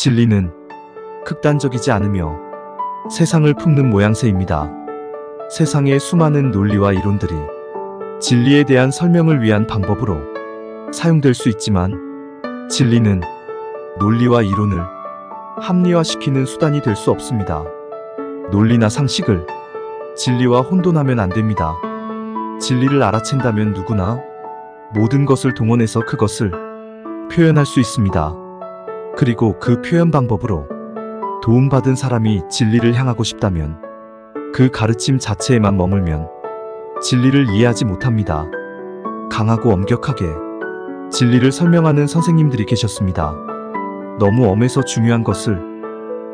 진리는 극단적이지 않으며 세상을 품는 모양새입니다. 세상의 수많은 논리와 이론들이 진리에 대한 설명을 위한 방법으로 사용될 수 있지만 진리는 논리와 이론을 합리화시키는 수단이 될 수 없습니다. 논리나 상식을 진리와 혼돈하면 안 됩니다. 진리를 알아챈다면 누구나 모든 것을 동원해서 그것을 표현할 수 있습니다. 그리고 그 표현 방법으로 도움받은 사람이 진리를 향하고 싶다면 그 가르침 자체에만 머물면 진리를 이해하지 못합니다. 강하고 엄격하게 진리를 설명하는 선생님들이 계셨습니다. 너무 엄해서 중요한 것을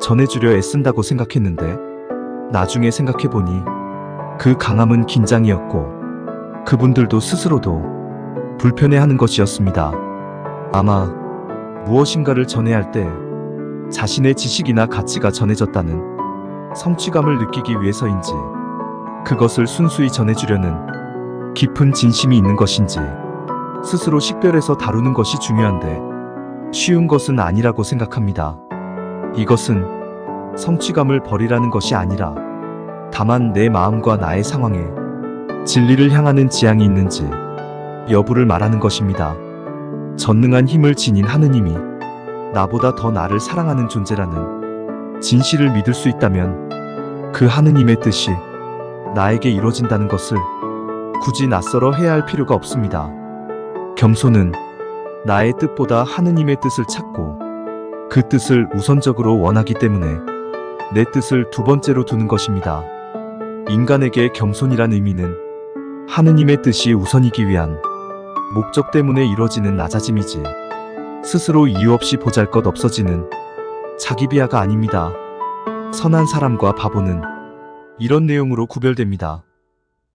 전해주려 애쓴다고 생각했는데 나중에 생각해보니 그 강함은 긴장이었고 그분들도 스스로도 불편해하는 것이었습니다. 아마 무엇인가를 전해야 할때 자신의 지식이나 가치가 전해졌다는 성취감을 느끼기 위해서인지 그것을 순수히 전해주려는 깊은 진심이 있는 것인지 스스로 식별해서 다루는 것이 중요한데 쉬운 것은 아니라고 생각합니다. 이것은 성취감을 버리라는 것이 아니라 다만 내 마음과 나의 상황에 진리를 향하는 지향이 있는지 여부를 말하는 것입니다. 전능한 힘을 지닌 하느님이 나보다 더 나를 사랑하는 존재라는 진실을 믿을 수 있다면 그 하느님의 뜻이 나에게 이루어진다는 것을 굳이 낯설어 해야 할 필요가 없습니다. 겸손은 나의 뜻보다 하느님의 뜻을 찾고 그 뜻을 우선적으로 원하기 때문에 내 뜻을 두 번째로 두는 것입니다. 인간에게 겸손이란 의미는 하느님의 뜻이 우선이기 위한 목적 때문에 이루어지는 낮아짐이지 스스로 이유 없이 보잘 것 없어지는 자기 비하가 아닙니다. 선한 사람과 바보는 이런 내용으로 구별됩니다.